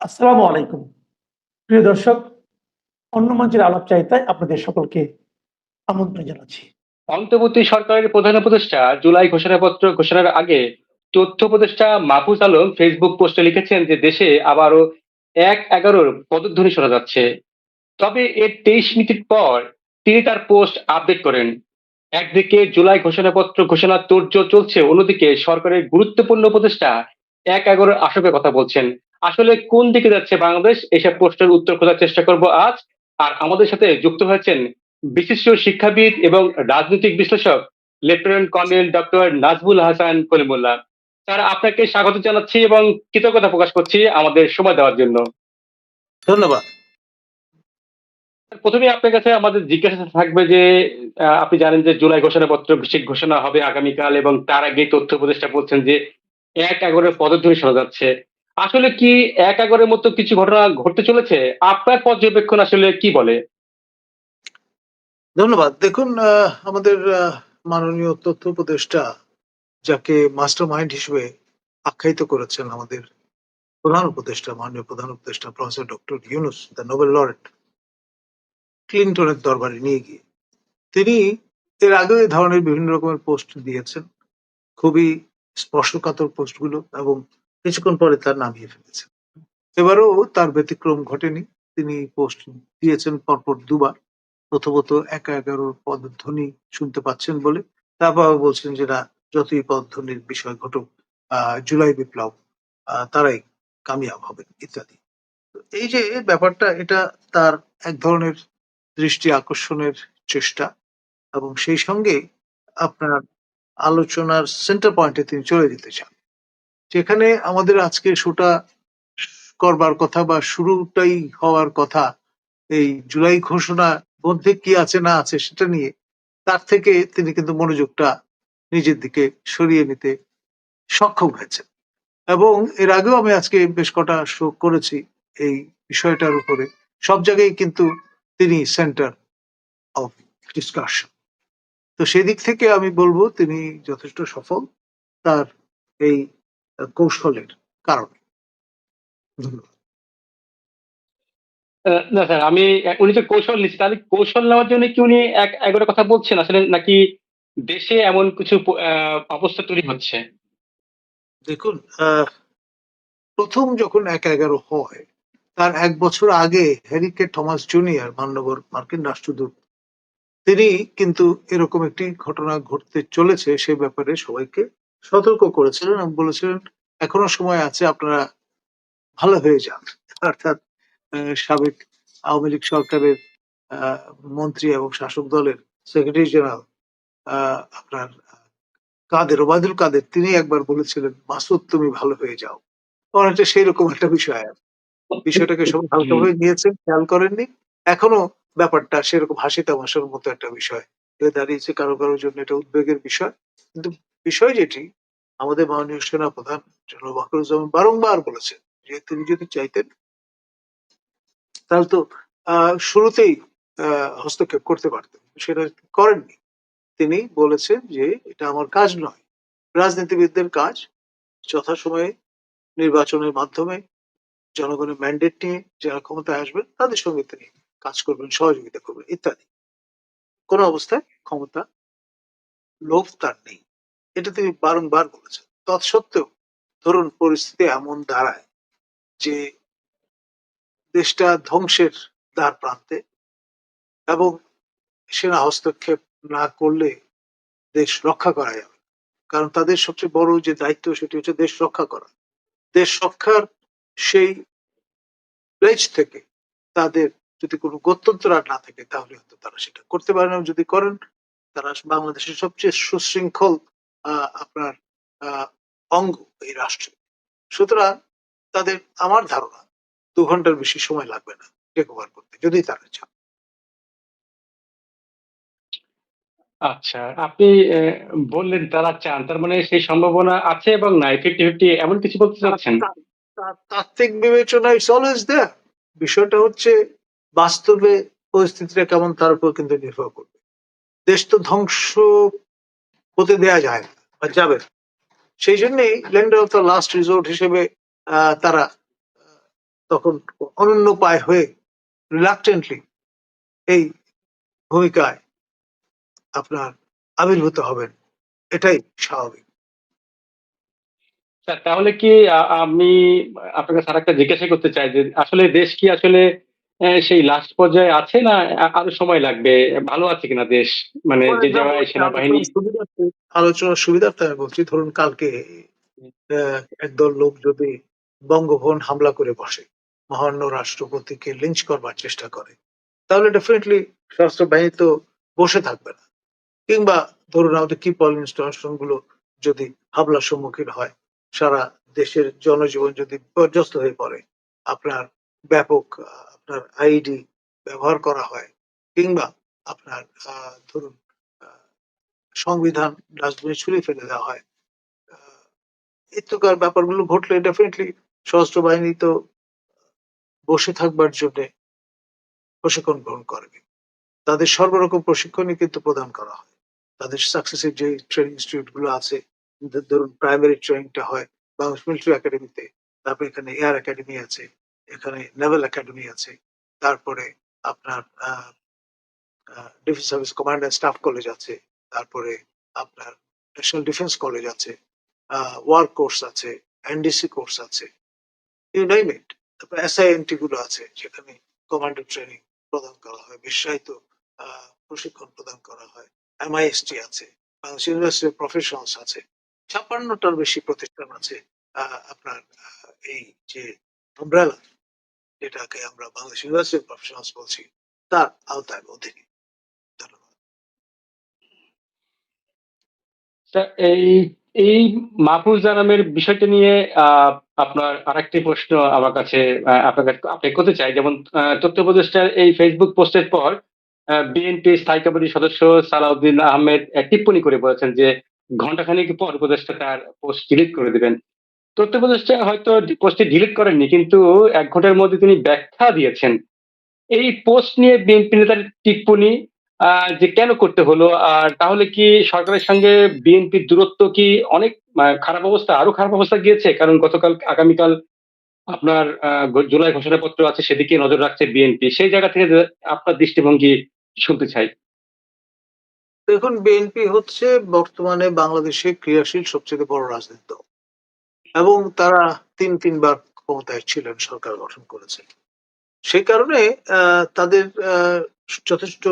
আসসালামু আলাইকুম। প্রিয় দর্শক, অন্য মঞ্চের আলাপ চাইতায় আপনাদের সকলকে আমন্ত্রণ জানাচ্ছি। অন্তর্বর্তী সরকারের প্রধান উপদেষ্টা জুলাই ঘোষণাপত্র ঘোষণার আগে তথ্য উপদেষ্টা মাহফুজ আলম ফেসবুক পোস্টে লিখেছেন যে দেশে আবারও এক এগারোর পদধ্বনি শোনা যাচ্ছে। তবে এর তেইশ মিনিট পর তিনি তার পোস্ট আপডেট করেন। একদিকে জুলাই ঘোষণাপত্র ঘোষণা তোড়জোড় চলছে, অন্যদিকে সরকারের গুরুত্বপূর্ণ উপদেষ্টা এক এগারোর আসবে কথা বলছেন। আসলে কোন দিকে যাচ্ছে বাংলাদেশ? এসব প্রশ্নের উত্তর খোঁজার চেষ্টা করব আজ। আর আমাদের সাথে যুক্ত হয়েছেন বিশিষ্ট শিক্ষাবিদ এবং রাজনৈতিক বিশ্লেষক lieutenant colonel doctor Nazbul Hasan Kalimullah sir আপনাকে স্বাগত জানাচ্ছি এবং কৃতজ্ঞতা প্রকাশ করছি আমাদের সময় দেওয়ার জন্য। ধন্যবাদ। প্রথমে আপনার কাছে আমাদের জিজ্ঞাসা থাকবে যে আপনি জানেন যে জুলাই ঘোষণাপত্র বিশেষ ঘোষণা হবে আগামীকাল এবং তার আগে তথ্য উপদেষ্টা বলছেন যে এক এগারোর পদধ্বনি শোনা যাচ্ছে। আসলে কি এক এগারোর মতো কিছু ঘটনা ঘটতে চলেছে? আপনার পর্যবেক্ষণ আসলে কি বলে? ধন্যবাদ। দেখুন আমাদের মাননীয় তথ্য উপদেষ্টা যাকে মাস্টার মাইন্ড হিসেবে আখ্যায়িত করেছেন আমাদের প্রধান উপদেষ্টা, মাননীয় প্রধান উপদেষ্টা professor doctor Yunus, the Nobel laureate ক্লিনটনের দরবারে নিয়ে গিয়ে। তিনি এর আগে এই ধরনের বিভিন্ন রকমের পোস্ট দিয়েছেন। খুবই স্পর্শকাতর পোস্টগুলো এবং কিছুক্ষণ পরে তার নামিয়ে ফেলেছেন এবারও তার ব্যতিক্রম ঘটেনি। তিনি পোস্ট দিয়েছেন পরপর দুবার। প্রথমত একা এগারোর পদধ্বনি শুনতে পাচ্ছেন বলে। তারপর বলছেন যে, না, যতই পদধ্বনির বিষয় ঘটুক জুলাই বিপ্লব তারাই কামিয়াব হবেন, ইত্যাদি। এই যে ব্যাপারটা, এটা তার এক ধরনের দৃষ্টি আকর্ষণের চেষ্টা এবং সেই সঙ্গে আপনার আলোচনার সেন্টার পয়েন্টে তিনি চলে যেতে চান। যেখানে আমাদের আজকে শোটা করবার কথা বা শুরুটাই হওয়ার কথা, এই জুলাই ঘোষণা মধ্যে কি আছে না আছে সেটা নিয়ে, তার থেকে তিনি কিন্তু মনোযোগটা নিজের দিকে সরিয়ে নিতে সক্ষম হয়েছে এবং এর আগেও আমি আজকে বেশ কটা শো করেছি, এই বিষয়টার উপরে। সব জায়গায় কিন্তু তিনি সেন্টার অফ ডিসকাশন তো সেদিক থেকে আমি বলব, তিনি যথেষ্ট সফল। তার এই কৌশলের কারণে। ধন্যবাদ। না স্যার আমি উনি যে কৌশল নিচ্ছে তাহলে কৌশল নেওয়ার জন্য কি উনি এক এগারো কথা বলছেন? আসলে নাকি দেশে এমন কিছু অবস্থা তৈরি হচ্ছে? দেখুন আহ, প্রথম যখন এক এগারো হয় তার এক বছর আগে হ্যারিকে থমাস জুনিয়র মান্যবর মার্কিন রাষ্ট্রদূত তিনি কিন্তু এরকম একটি ঘটনা ঘটতে চলেছে সে ব্যাপারে সবাইকে সতর্ক করেছিলেন এবং বলেছিলেন এখনও সময় আছে আপনারা ভালো হয়ে যান। অর্থাৎ সাবেক আওয়ামী লীগ সরকারের মন্ত্রী এবং শাসক দলের সেক্রেটারি জেনারেল আপনার কাদের ওবায়দুল কাদের তিনি একবার বলেছিলেন মাসুদ তুমি ভালো হয়ে যাও। অনেকটা সেই রকম একটা বিষয় আর বিষয়টাকে সবাই হালকাভাবে নিয়েছেন খেয়াল করেননি। এখনও ব্যাপারটা সেরকম হাসি তামাশার মতো একটা বিষয়। দাঁড়িয়েছে কারও কারোর জন্য এটা উদ্বেগের বিষয়। কিন্তু বিষয় যেটি আমাদের মাননীয় সেনা প্রধান জনাব বাকরুজ্জামান বারংবার বলেছেন যে তিনি যদি চাইতেন, তাহলে তো শুরুতেই হস্তক্ষেপ করতে পারতেন। সেটা করেননি। তিনি বলেছেন যে এটা আমার কাজ নয়। রাজনীতিবিদদের কাজ যথাসময়ে নির্বাচনের মাধ্যমে জনগণের ম্যান্ডেট নিয়ে যারা ক্ষমতায় আসবেন, তাদের সঙ্গে তিনি কাজ করবেন, সহযোগিতা করবেন, ইত্যাদি। কোন অবস্থায় ক্ষমতা, লোভ তার নেই। এটা তিনি বারংবার বলেছেন তৎসত্ত্বেও ধরুন পরিস্থিতি এমন দাঁড়ায় যে দেশটা ধ্বংসের দ্বার প্রান্তে এবং সেনা হস্তক্ষেপ না করলে দেশ রক্ষা করা যাবে কারণ তাদের সবচেয়ে বড় যে দায়িত্ব সেটি হচ্ছে দেশ রক্ষা করা। দেশ রক্ষার সেই প্লেজ থেকে তাদের যদি কোনো গত্যন্তর আর না থাকে, তাহলে হয়তো তারা সেটা করতে পারে না যদি করেন, তারা বাংলাদেশের সবচেয়ে সুশৃঙ্খল আপনার অঙ্গ এই রাষ্ট্রে। সুতরাং তাদের আমার ধারণা দু ঘণ্টার বেশি সময় লাগবে না টেক ওভার করতে যদি তারা চান আচ্ছা আপনি বললেন তারা চান তার মানে সেই সম্ভাবনা আছে এবং নাই ফিফটি ফিফটি এমন কিছু বলতে চাচ্ছেন? তাত্ত্বিক বিবেচনা ইস অলওয়েজ দেয়ার বিষয়টা হচ্ছে বাস্তবে পরিস্থিতিটা কেমন তার উপর কিন্তু নির্ভর করবে। দেশ তো ধ্বংস হতে দেয়া যায় না বা যাবে। সেই জন্যই lender of the last resort হিসেবে তারা তখন অনন্য পায় হয়ে রিলাক্টেন্টলি এই ভূমিকায় আপনার আবির্ভূত হবেন এটাই স্বাভাবিক স্যার, তাহলে কি আমি আপনাকে কাছে আরেকটা জিজ্ঞাসা করতে চাই যে, আসলে দেশ কি আসলে সেই লাস্ট পর্যায়ে আছে না আরও সময় লাগবে? ভালো আছে কিনা দেশ? মানে যে জায়গায় সেনাবাহিনী আলোচনার সুবিধার্থে আমি বলছি ধরুন কালকে একদল লোক যদি বঙ্গভবন হামলা করে বসে মহান্য রাষ্ট্রপতিকে লিঞ্চ করবার চেষ্টা করে তাহলে ডেফিনেটলি সশস্ত্র বাহিনী তো বসে থাকবে না। কিংবা ধরুন আমাদের কি পল ইনস্টলেশনগুলো যদি হামলার সম্মুখীন হয় সারা দেশের জনজীবন যদি বিপর্যস্ত হয়ে পড়ে আপনার ব্যাপক আপনার আইডি ব্যবহার করা হয় কিংবা আপনার ধরুন সংবিধান ডাস্টবিনে ছুঁড়ে ফেলে দেওয়া হয়। এই ব্যাপারগুলো ঘটলে ডেফিনেটলি সশস্ত্র বাহিনী তো বসে থাকবার জন্য প্রশিক্ষণ গ্রহণ করবে তাদের সর্বরকম প্রশিক্ষণই কিন্তু প্রদান করা হয়। তাদের সাকসেসিভ যে ট্রেনিং ইনস্টিটিউটগুলো আছে ধরুন প্রাইমারি ট্রেনিংটা হয় বাংলাদেশ মিলিটারি একাডেমিতে তারপরে এখানে এয়ার একাডেমি আছে এখানে নেভাল একাডেমি আছে, তারপরে আপনার defence service command and staff college আছে, তারপরে আপনার ন্যাশনাল ডিফেন্স কলেজ আছে ওয়ার কোর্স আছে এনডিসি কোর্স আছে ইউ নেম ইট তারপরে এসআইএনটি গুলো আছে, যেখানে কমান্ডো ট্রেনিং প্রদান করা হয় বিশ্বায়িত প্রশিক্ষণ প্রদান করা হয় এমআইএসটি আছে বাংলাদেশ ইউনিভার্সিটি প্রফেশনালস আছে, ছাপ্পান্নটার বেশি প্রতিষ্ঠান আছে আপনার এই যে আমব্রেলা যেটাকে আমরা বাংলাদেশ ইউনিভার্সিটি অফ প্রফেশনালস বলছি তার আওতায় অধীনে ধন্যবাদ। এই এই মাহফুজ জানামের বিষয়টা নিয়ে আপনার আরেকটি প্রশ্ন আমার কাছে আহ, আপনার আপনি করতে চাই। যেমন তথ্য উপদেষ্টার এই ফেসবুক পোস্টের পর বিএনপি স্থায়ী কমিটির সদস্য সালাউদ্দিন আহমেদ আহ, টিপ্পণী করে বলেছেন যে ঘন্টাখানিক পর উপদেষ্টা তার পোস্ট ডিলিট করে দিবেন। তথ্য উপদেষ্টা হয়তো পোস্টটি ডিলিট করেননি কিন্তু এক ঘণ্টার মধ্যে তিনি ব্যাখ্যা দিয়েছেন। এই পোস্ট নিয়ে বিএনপি নেতার টিপ্পণী আহ, যে কেন করতে হলো আর তাহলে কি সরকারের সঙ্গে বিএনপির দূরত্ব কি অনেক খারাপ অবস্থা আরও খারাপ অবস্থা গিয়েছে? কারণ গতকাল আগামীকাল আপনার জুলাই ঘোষণাপত্র আছে সেদিকে নজর রাখছে বিএনপি। সেই জায়গা থেকে আপনার দৃষ্টিভঙ্গি শুনতে চাই। দেখুন বিএনপি হচ্ছে বর্তমানে বাংলাদেশে ক্রিয়াশীল সবচেয়ে বড় রাজনৈতিক দল। এবং তারা তিন, তিনবার ক্ষমতায় ছিলেন, সরকার গঠন করেছেন সেই কারণে তাদের যথেষ্ট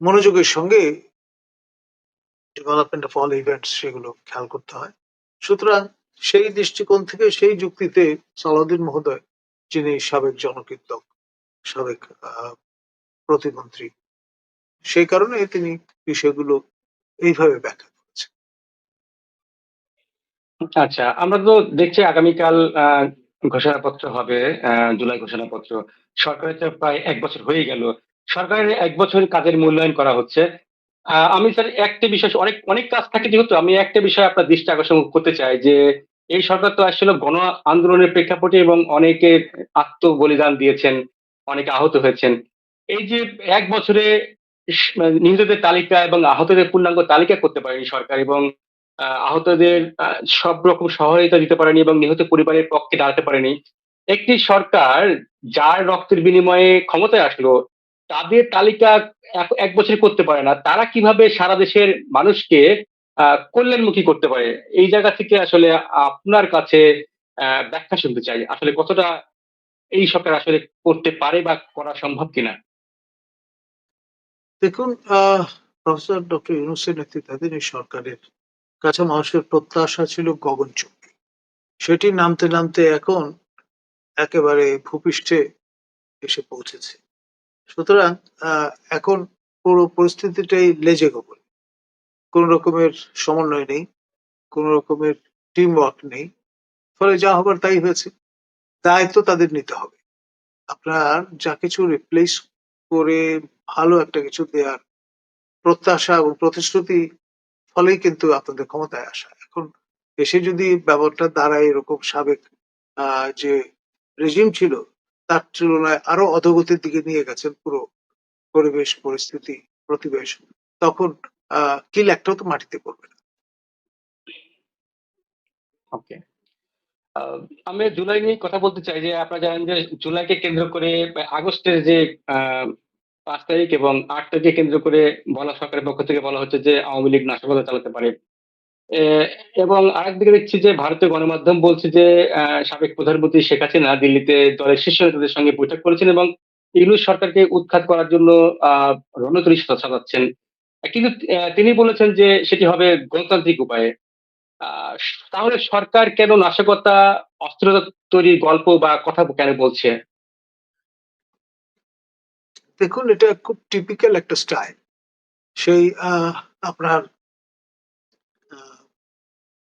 মনোযোগের সঙ্গে ডেভেলপমেন্ট অফ অল ইভেন্টস সেগুলো খেয়াল করতে হয়। সুতরাং সেই দৃষ্টিকোণ থেকে, সেই যুক্তিতে সালাউদ্দিন মহোদয়, যিনি সাবেক জনকীর্তক, সাবেক প্রতিমন্ত্রী, সেই কারণে তিনি বিষয়গুলো এইভাবে ব্যাখ্যা আচ্ছা আমরা তো দেখছি আগামীকাল আহ, ঘোষণাপত্র হবে আহ, জুলাই ঘোষণাপত্র। সরকারের তো প্রায় এক বছর হয়ে গেল। সরকারের এক বছর কাজের মূল্যায়ন করা হচ্ছে। আহ, আমি স্যার একটা বিষয় অনেক অনেক কাজ থাকে যেহেতু আমি একটা বিষয় আপনার দৃষ্টি আকর্ষণ করতে চাই যে এই সরকার তো আসলে গণ আন্দোলনের প্রেক্ষাপটে এবং অনেকে আত্ম বলিদান দিয়েছেন অনেকে আহত হয়েছেন। এই যে এক বছরে স- নিহতদের তালিকা এবং আহতদের পূর্ণাঙ্গ তালিকা করতে পারেনি সরকার এবং আহতদের আহ, সব রকম সহায়তা দিতে পারেনি এবং নিহত পরিবারের পক্ষে দাঁড়াতে পারেনি। একটি সরকার যার রক্তের বিনিময়ে ক্ষমতায় আসলো তাদের তালিকা এক- বছর করতে পারে না। তারা কীভাবে সারা দেশের মানুষকে কল্যাণমুখী করতে পারে? এই জায়গা থেকে আসলে আপনার কাছে ব্যাখ্যা শুনতে চাই। আসলে কতটা এই সরকার আসলে করতে পারে বা করা সম্ভব কিনা? দেখুন প্রফেসর ডক্টর ইউনুসের নেতৃত্বাধীন এই সরকারের কাছে মানুষের প্রত্যাশা ছিল গগনচুম্বী সেটি নামতে নামতে এখন একেবারে ভূপৃষ্ঠে এসে পৌঁছেছে। সুতরাং এখন পুরো পরিস্থিতিটাই লেজে গোবর কোন রকমের সমন্বয় নেই, কোন রকমের টিম ওয়ার্ক নেই। ফলে যা হবার তাই হয়েছে। দায়িত্ব তাদের নিতে হবে। আপনার যা কিছু রিপ্লেস করে ভালো একটা কিছু দেওয়ার প্রত্যাশা এবং প্রতিশ্রুতি ফলেই কিন্তু আপনাদের ক্ষমতায় আসা। এখন দেশে যদি ব্যবহারটা দাঁড়ায় এরকম সাবেক যে রেজিম ছিল তার তুলনায় আরও অধোগতির দিকে নিয়ে গেছেন পুরো পরিবেশ পরিস্থিতি প্রতিবেশ তখন কিল একটাও তো মাটিতে পড়বে না। ওকে। আহ, আমি জুলাই নিয়ে কথা বলতে চাই যে আপনারা জানেন যে জুলাইকে কেন্দ্র করে আগস্টের যে পাঁচ তারিখ এবং আট তারিখে কেন্দ্র করে বলা সরকারের পক্ষ থেকে বলা হচ্ছে যে আওয়ামী লীগ নাশকতা চালাতে পারে। এবং আরেকদিকে দেখছি যে ভারতীয় গণমাধ্যম বলছে যে সাবেক প্রধানমন্ত্রী শেখ হাসিনা দিল্লিতে দলের শীর্ষ নেতাদের সঙ্গে বৈঠক করেছেন এবং ইউনুস সরকারকে উৎখাত করার জন্য আহ রণতরী চালাচ্ছেন। কিন্তু তিনি বলেছেন যে সেটি হবে গণতান্ত্রিক উপায়ে। তাহলে সরকার কেন নাশকতা অস্ত্র তৈরির গল্প বা কথা কেন বলছে? দেখুন, এটা খুব টিপিক্যাল একটা স্টাইল সেই আপনার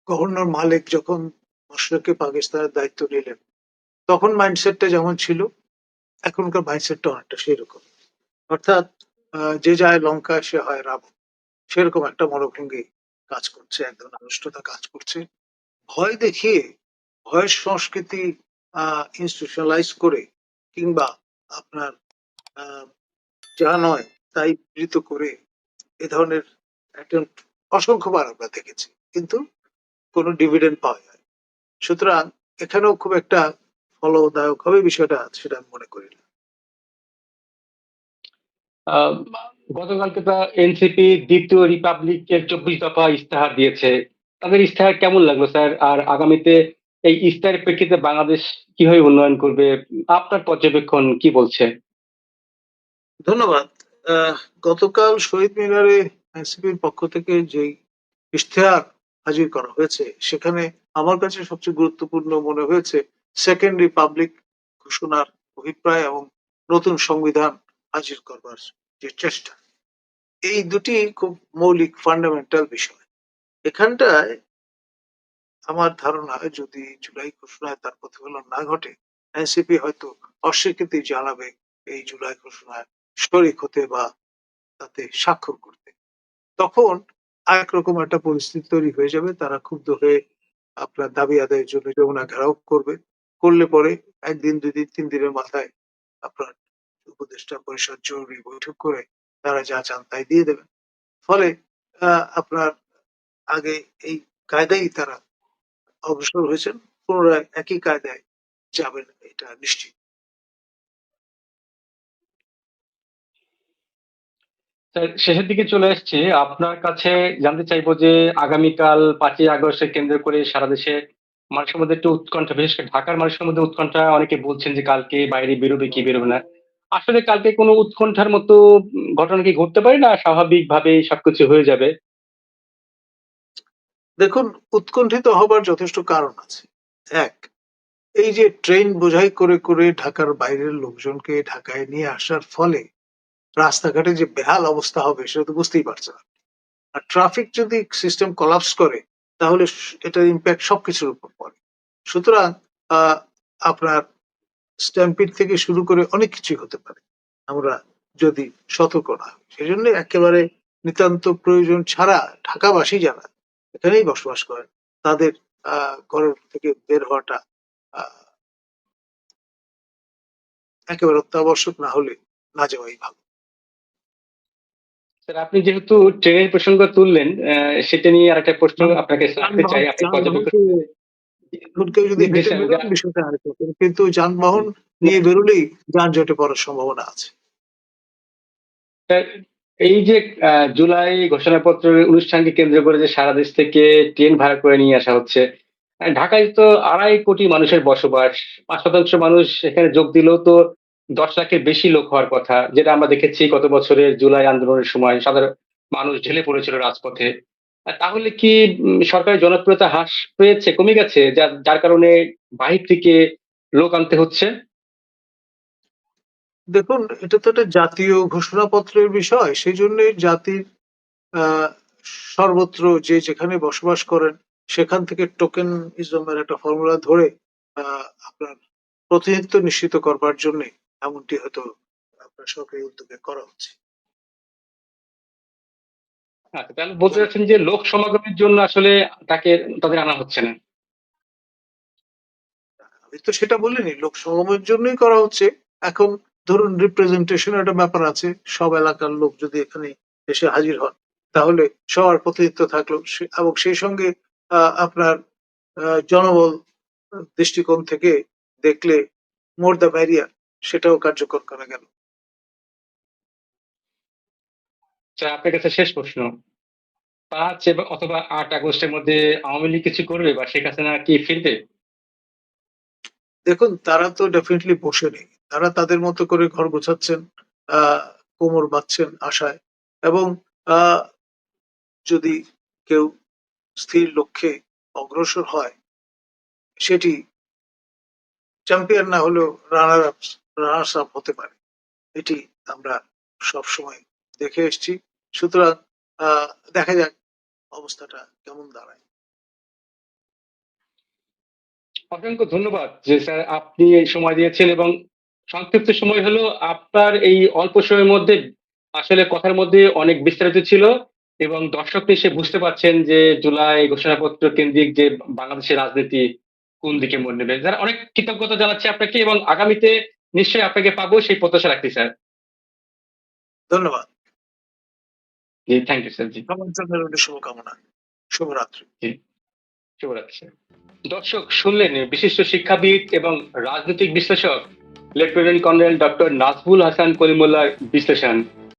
গভর্নর মালিক যখন মশরকে পাকিস্তানের দায়িত্ব নিলেন, তখন মাইন্ডসেটটা যেমন ছিল, এখনকার মাইন্ডসেটটা অনেকটা সেরকম অর্থাৎ যে যায় লঙ্কা, সে হয় রাবণ। সেরকম একটা মনোভঙ্গি কাজ করছে এক ধরনের আনুষ্ঠাতা কাজ করছে। ভয় দেখিয়ে, ভয়ের সংস্কৃতি ইনস্টিটিউশনালাইজ করে, কিংবা আপনার যা নয়, তাই বিবৃত করে এ ধরনের অ্যাটেম্প অসংখ্যবার আমরা দেখেছি। কিন্তু কোনো ডিভিডেন্ড পাওয়া যায় সুতরাং এখানেও খুব একটা ফলদায়ক হবে বিষয়টা, সেটা আমি মনে করি না। গতকালকে তো এনসিপি দ্বিতীয় রিপাবলিকের চব্বিশ দফা ইস্তাহার দিয়েছে। তাদের ইস্তাহার কেমন লাগল স্যার? আর আগামীতে এই ইস্তাহারের প্রেক্ষিতে বাংলাদেশ কীভাবে উন্নয়ন করবে? আপনার পর্যবেক্ষণ কি বলছে? ধন্যবাদ। আহ, গতকাল শহীদ মিনারে এনসিপির পক্ষ থেকে যেই ইশতেহার হাজির করা হয়েছে সেখানে আমার কাছে সবচেয়ে গুরুত্বপূর্ণ মনে হয়েছে সেকেন্ড রিপাবলিক ঘোষণার অভিপ্রায় এবং নতুন সংবিধান হাজির করবার যে চেষ্টা। এই দুটি খুব মৌলিক ফান্ডামেন্টাল বিষয়। এখানটায় আমার ধারণা যদি জুলাই ঘোষণায় তার প্রতিফলন না ঘটে এনসিপি হয়তো অস্বীকৃতি জানাবে এই জুলাই ঘোষণায়। শরিক হতে বা তাতে স্বাক্ষর করতে। তখন আরেক রকম একটা পরিস্থিতি তৈরি হয়ে যাবে, তারা ক্ষুব্ধ হয়ে আপনার দাবি আদায়ের জন্য যমুনা ঘেরাও করবে। করলে পরে একদিন দুই দিন তিন দিনের মাথায় আপনার উপদেষ্টা পরিষদ জরুরি বৈঠক করে তারা যা চান তাই দিয়ে দেবেন। ফলে আপনার আগে এই কায়দায় তারা অগ্রসর হয়েছেন, পুনরায় একই কায়দায় যাবেন, এটা নিশ্চিত। শেষের দিকে চলে এসেছি। আপনার কাছে জানতে চাইব যে আগামীকাল পাঁচই আগস্টে কেন্দ্র করে সারা দেশে মানুষের মধ্যে একটু উৎকণ্ঠা, বিশেষ করে ঢাকার মানুষের মধ্যে উৎকণ্ঠা অনেকে বলছেন যে কালকে বাইরে বেরোবে কি বেরোবে না। আসলে কালকে কোনো উৎকণ্ঠার মতো ঘটনা কি ঘটতে পারে না? স্বাভাবিকভাবে সবকিছু হয়ে যাবে। দেখুন, উৎকণ্ঠিত হবার যথেষ্ট কারণ আছে। এক, এই যে ট্রেন বোঝাই করে করে ঢাকার বাইরের লোকজনকে ঢাকায় নিয়ে আসার ফলে রাস্তাঘাটে যে বেহাল অবস্থা হবে, সেটা তো বুঝতেই পারছে না। আর ট্রাফিক যদি সিস্টেম কলাপস করে, তাহলে এটার ইম্প্যাক্ট সবকিছুর উপর পড়ে। সুতরাং আপনার স্ট্যাম্পিড থেকে শুরু করে অনেক কিছুই হতে পারে। আমরা যদি সতর্ক না হই সেই জন্য একেবারে নিতান্ত প্রয়োজন ছাড়া ঢাকাবাসী যারা এখানেই বসবাস করেন, তাদের ঘরের থেকে বের হওয়াটা একেবারে অত্যাবশ্যক না হলে না যাওয়াই ভালো। স্যার আপনি যেহেতু ট্রেনের প্রসঙ্গ তুললেন সেটা নিয়ে আরেকটা প্রশ্ন আপনাকে রাখতে চাই। আপনি কেউ যদি হেঁটে বেরোন বিষয়টা আরেক কিন্তু যানবাহন নিয়ে বেরোলেই যানজটে পড়ার সম্ভাবনা আছে। এই যে জুলাই ঘোষণাপত্রের অনুষ্ঠানকে কেন্দ্র করে যে সারা দেশ থেকে ট্রেন ভাড়া করে নিয়ে আসা হচ্ছে ঢাকায় তো আড়াই কোটি মানুষের বসবাস পাঁচ শতাংশ মানুষ এখানে যোগ দিলেও তো দশ লাখের বেশি লোক হওয়ার কথা, যেটা আমরা দেখেছি গত বছরের জুলাই আন্দোলনের সময় সাধারণ মানুষ ঢেলে পড়েছিল রাজপথে। তাহলে কি সরকারের জনপ্রিয়তা হ্রাস পেয়েছে, কমে গেছে যার যার কারণে বাহির থেকে লোক আনতে হচ্ছে? দেখুন, এটা তো একটা জাতীয় ঘোষণাপত্রের বিষয়, সেই জন্য জাতির সর্বত্র যে যেখানে বসবাস করেন, সেখান থেকে টোকেন ইজমের একটা ফর্মুলা ধরে আপনার প্রতিনিধিত্ব নিশ্চিত করবার জন্য এমনটি হয়তো আপনার সরকারি উদ্যোগে করা হচ্ছে। আচ্ছা তাহলে বলতে চাচ্ছেন যে লোক সমাগমের জন্য আসলে তাকে তাদের আনা হচ্ছে না। আমি তো সেটা বলিনি লোক সমাগমের জন্যই করা হচ্ছে। এখন ধরুন রিপ্রেজেন্টেশন একটা ব্যাপার আছে সব এলাকার লোক যদি এখানে এসে হাজির হন তাহলে সবার প্রতিনিধিত্ব থাকল। এবং সেই সঙ্গে আহ, আপনার জনবল দৃষ্টিকোণ থেকে দেখলে মোর দ্য ম্যারিয়ার সেটাও কার্যকর করা গেল। আপনার কাছে শেষ প্রশ্ন। পাঁচ এবং অথবা আট আগস্টের মধ্যে আওয়ামী লীগ কিছু করবে বা শেখ হাসিনা কি ফিরবে? দেখুন তারা তো ডেফিনেটলি বসে নেই। তারা তাদের মতো করে ঘর গোছাচ্ছেন কোমর বাঁধছেন আশায়। এবং যদি কেউ স্থির লক্ষ্যে অগ্রসর হয় সেটি চ্যাম্পিয়ন না হলেও রানার আপ রানার্স আপ হতে পারে। এটি আমরা সব সময় দেখে এসেছি। সুতরাং দেখা যাক অবস্থাটা কেমন দাঁড়ায়। অসংখ্য ধন্যবাদ যে স্যার আপনি এই সময় দিয়েছেন এবং সংক্ষিপ্ত সময় হলো আপনার এই অল্প সময়ের মধ্যে আসলে কথার মধ্যে অনেক বিস্তারিত ছিল এবং দর্শক এসে বুঝতে পারছেন যে জুলাই ঘোষণাপত্র কেন্দ্রিক যে বাংলাদেশের রাজনীতি কোন দিকে মন নেবে। যারা অনেক কৃতজ্ঞতা জানাচ্ছি আপনাকে এবং আগামীতে নিশ্চয়ই আপনাকে পাবো সেই প্রত্যাশা রাখছি স্যার। ধন্যবাদ। জি থ্যাংক ইউ স্যার জি। আমার শুভকামনা। শুভরাত্রি। জি। শুভরাত্রি স্যার। দর্শক শুনলেন বিশিষ্ট শিক্ষাবিদ এবং রাজনৈতিক বিশ্লেষক lieutenant colonel doctor Nazbul Hasan কলিমুল্লার বিশ্লেষণ।